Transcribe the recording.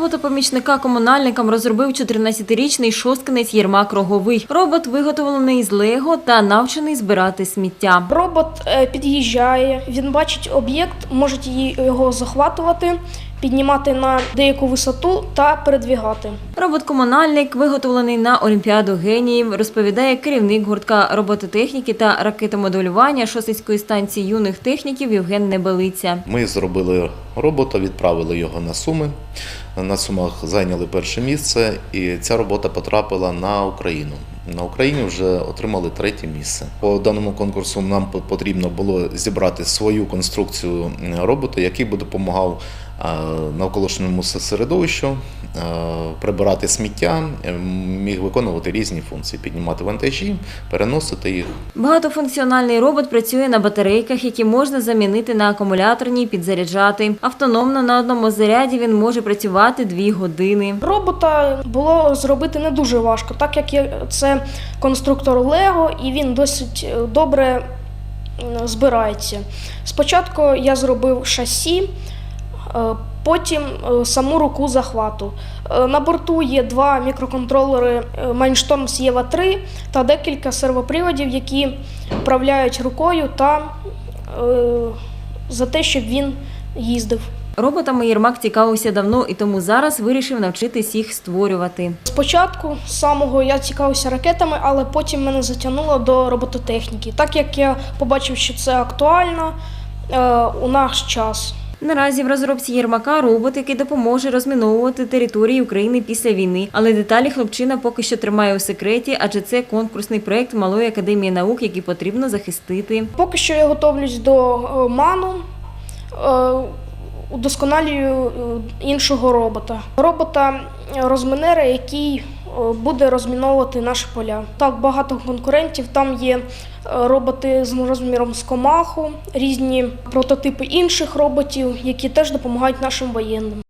Робота помічника комунальникам розробив 14-річний шосткинець Єрмак Роговий. Робот виготовлений з лего та навчений збирати сміття. Робот е, під'їжджає, він бачить об'єкт, може його захватувати, піднімати на деяку висоту та передвігати. Робот-комунальник, виготовлений на Олімпіаду геніїв, розповідає керівник гуртка робототехніки та ракетомоделювання Шосицької станції юних техніків Євген Небелиця. Ми зробили робота, відправили його на Суми. На Сумах зайняли перше місце, і ця робота потрапила на Україну. На Україні вже отримали третє місце. По даному конкурсу нам по- потрібно було зібрати свою конструкцію робота, який би допомагав навколишньому с- середовищу е, прибирати сміття, е, міг виконувати різні функції: піднімати вантажі, переносити їх. Багатофункціональний робот працює на батарейках, які можна замінити на акумуляторні і підзаряджати. Автономно на одному заряді він може працювати 2 години. Робота було зробити не дуже важко, так як це конструктор Лего і він досить е, добре збирається. Спочатку я зробив шасі, е, потім е, саму руку захвату. Е, На борту є два мікроконтролери е, Mindstorm Sierra 3 та декілька сервоприводів, які управляють рукою та е, за те, щоб він їздив. Роботами Єрмак цікавився давно і тому зараз вирішив навчитись їх створювати. Спочатку самого я цікавився ракетами, але потім мене затягнуло до робототехніки, так як я побачив, що це актуально е, у наш час. Наразі в розробці Єрмака робот, який допоможе розміновувати території України після війни. Але деталі хлопчина поки що тримає у секреті, адже це конкурсний проект Малої академії наук, який потрібно захистити. Поки що я готовлюсь до е, ману, е, удосконалюю е, іншого робота. Робота розмінера, який буде розміновувати наші поля. Так, багато конкурентів. Там є е, роботи з розміром з комаху, різні прототипи інших роботів, які теж допомагають нашим воєнним.